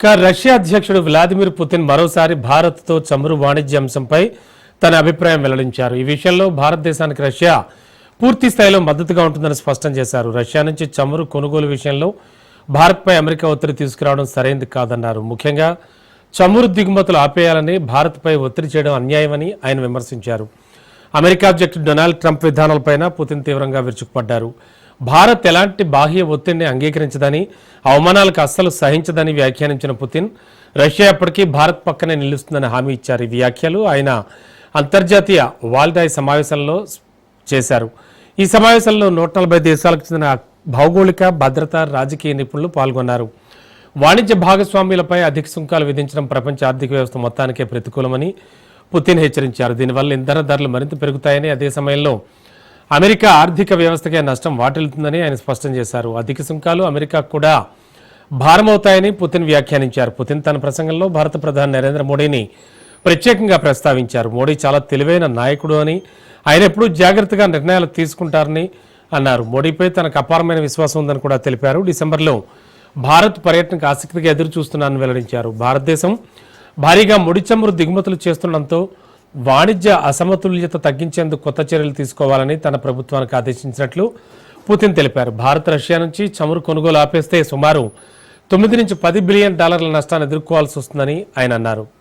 ఇక రష్యా అధ్యక్షుడు Vladimir Putin మరోసారి భారత్తో చమురు వాణిజ్య అంశంపై తన అభిప్రాయం వెల్లడించారు. ఈ విషయంలో భారతదేశానికి రష్యా పూర్తి స్థాయిలో మద్దతుగా ఉంటుందని స్పష్టం చేశారు. రష్యా నుంచి చమురు కొనుగోలు విషయంలో భారత్పై అమెరికా ఒత్తిడి తీసుకురావడం సరైంది కాదన్నారు. ముఖ్యంగా చమురు దిగుమతులు ఆపేయాలని భారత్పై ఒత్తిడి చేయడం అన్యాయమని ఆయన విమర్శించారు. అమెరికా అధ్యక్షుడు డొనాల్డ్ ట్రంప్ విధానాలపైన పుతిన్ తీవ్రంగా విరుచుకుపడ్డారు. భారత్ ఎలాంటి బాహ్య ఒత్తిడిని అంగీకరించదని అవమానాలకు అస్సలు సహించదని వ్యాఖ్యానించిన పుతిన్ రష్యా ఎప్పటికీ భారత్ పక్కనే నిలుస్తుందని హామీ ఇచ్చారు. ఈ వ్యాఖ్యలు ఆయన అంతర్జాతీయ వాల్డాయ్ సమావేశంలో చేశారు. ఈ సమావేశంలో నూట నలభై దేశాలకు చెందిన భౌగోళిక భద్రత రాజకీయ నిపుణులు పాల్గొన్నారు. వాణిజ్య భాగస్వామ్యులపై అధిక సుంకాలు విధించడం ప్రపంచ ఆర్థిక వ్యవస్థ మొత్తానికే ప్రతికూలమని పుతిన్ హెచ్చరించారు. దీనివల్ల ఇంధన ధరలు మరింత పెరుగుతాయని అదే సమయంలో అమెరికా ఆర్థిక వ్యవస్థకే నష్టం వాటిల్లుతుందని ఆయన స్పష్టం చేశారు. అధిక సుంకాలు అమెరికా కూడా భారమవుతాయని పుతిన్ వ్యాఖ్యానించారు. పుతిన్ తన ప్రసంగంలో భారత ప్రధాని నరేంద్ర మోడీని ప్రత్యేకంగా ప్రస్తావించారు. మోడీ చాలా తెలివైన నాయకుడు అని ఆయన ఎప్పుడూ జాగ్రత్తగా నిర్ణయాలు తీసుకుంటారని అన్నారు. మోడీపై తనకు అపారమైన విశ్వాసం ఉందని కూడా తెలిపారు. డిసెంబర్లో భారత్ పర్యటనకు ఆసక్తిగా ఎదురు చూస్తున్నానని వెల్లడించారు. భారతదేశం భారీగా ముడిచమురు దిగుమతులు చేస్తుండటంతో వాణిజ్య అసమతుల్యత తగ్గించేందుకు కొత్త చర్యలు తీసుకోవాలని తన ప్రభుత్వానికి ఆదేశించినట్లు పుతిన్ తెలిపారు. భారత్ రష్యా నుంచి చమురు కొనుగోలు ఆపేస్తే సుమారు తొమ్మిది నుంచి పది బిలియన్ డాలర్ల నష్టాన్ని ఎదుర్కోవాల్సి వస్తుందని ఆయన అన్నారు.